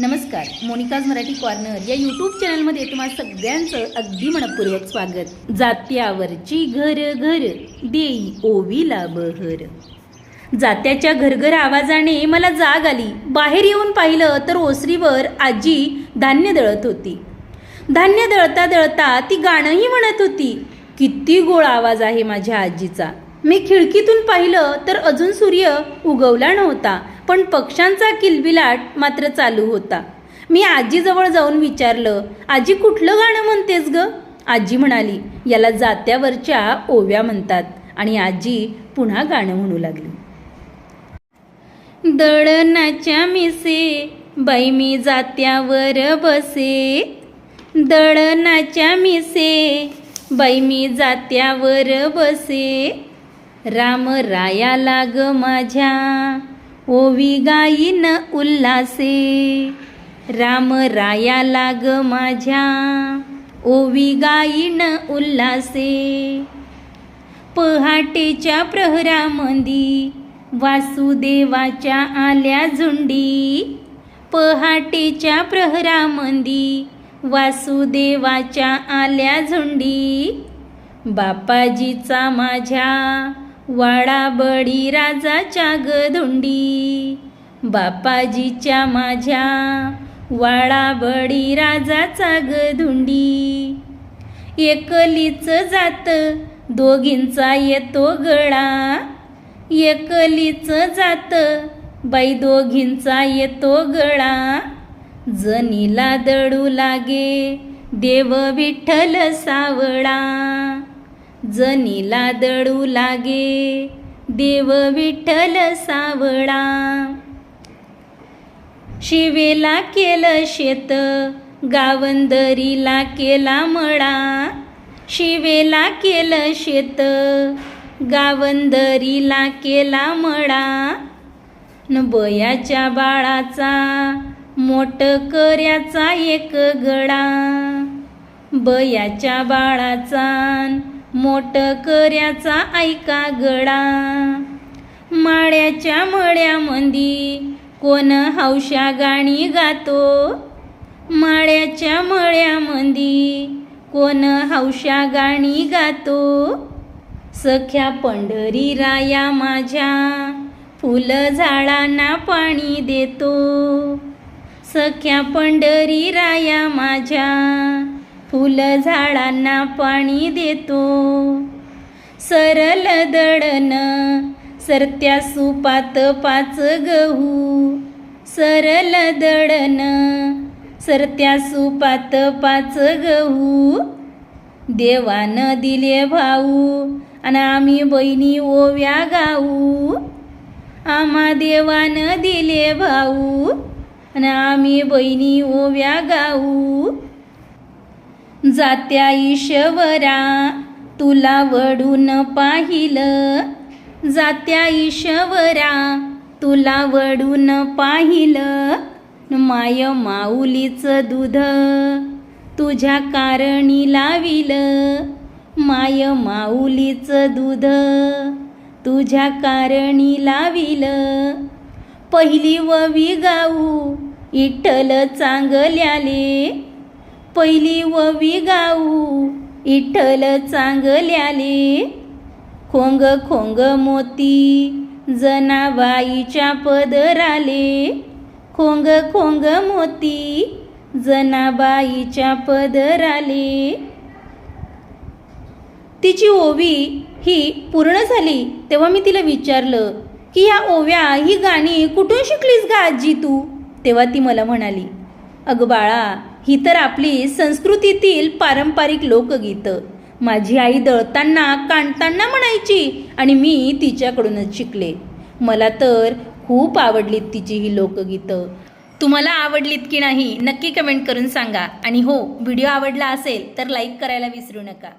नमस्कार Monika's Marathi corner या YouTube चॅनलमध्ये तुम्हा सगळ्यांचं अगदी मनपूर्वक स्वागत. जात्यावरची घर घर देई ओवीला बहर. जात्याच्या घरघर आवाजाने मला जाग आली. बाहेर येऊन पाहिलं तर ओसरीवर आजी धान्य दळत होती. धान्य दळता दळता ती गाणंही म्हणत होती किती गोळ आवाज आहे माझ्या आजीचा. मी खिडकीतून पाहिलं तर अजून सूर्य उगवला नव्हता. पण पक्ष्यांचा किलबिलाट मात्र चालू होता. मी आजीजवळ जाऊन विचारलं आजी कुठलं गाणं म्हणतेस ग? आजी म्हणाली याला जात्यावरच्या ओव्या म्हणतात. आणि आजी पुन्हा गाणं म्हणू लागली. दळणाच्या मिसे बाई मी जात्यावर बसे. दळणाच्या मिसे बाई मी जात्यावर बसे. राम राया लाग माझ्या. ओवी गाईन उल्हासे. राम राया लाग माझ्या. ओवी गाईन उल्हासे. पहाटेच्या प्रहरामंदी वासुदेवाच्या आल्या झुंडी. पहाटेच्या प्रहरामंदी वासुदेवाच्या आल्या झुंडी. बापाजीचा माझ्या वाडाबडी राजाच्या गधुंडी बापाजीच्या माझ्या वाडाबडी राजाचा गधुंडी एकलीच जात दोघींचा येतो गळा. एकलीच जात बाई दोघींचा येतो गळा. जनीला दडू लागे देव विठ्ठल सावळा. जनीला दळू लागे देव विठ्ठल सावळा. शिवेला केलं शेत गावंदरीला केला मळा. शिवेला केलं शेत गावंदरीला केला मळा. न बयाच्या बाळाचा मोठ कर्याचा एक गळा. बयाच्या बाळाचा मोठ कर्याचा ऐका गळा माळ्याच्या मळ्यामंदी कोण हौशा गाणी गातो? माळ्याच्या मळ्यामंदी कोण हौशा गाणी गातो? सख्या पंढरी राया माझ्या फुल झाडांना पाणी देतो. सख्या पंढरी राया माझ्या फुल झाडांना पाणी देतो. सरल दळण सरत्या सुपात पाच गहू. सरल दळण सरत्या सुपात पाच गहू. देवानं दिले भाऊ आणि आम्ही बहिणी ओव्या गाऊ. आम्हा देवानं दिले भाऊ आणि आम्ही बहिणी ओव्या गाऊ. जात्या ईश्वरा तुला वडून पाहिलं. जात्या ईश्वरा तुला वडून पाहिलं. माय माऊलीचं दूध तुझ्या कारणी लाविलं. माय माऊलीचं दूध तुझ्या कारणी लाविलं. पहिली ववी गाऊ इठ्ठल चांगल्याले. पहिली ववी गाऊ इठ्ठल चांगल्याले. खोंग खोंग मोती जनाबाईच्या पदराले. खोंग खोंग मोती जनाबाईच्या पदराले. तिची ओवी ही पूर्ण झाली तेव्हा मी तिला विचारलं की या ओव्या ही गाणी कुठून शिकलीस गा आजी तू? तेव्हा ती मला म्हणाली अगं बाळा ही तर आपली संस्कृतीतील पारंपरिक लोकगीतं. माझी आई दळताना कांडताना म्हणायची आणि मी तिच्याकडूनच शिकले. मला तर खूप आवडलीत तिची ही लोकगीतं. तुम्हाला आवडलीत की नाही नक्की कमेंट करून सांगा. आणि हो व्हिडिओ आवडला असेल तर लाईक करायला विसरू नका.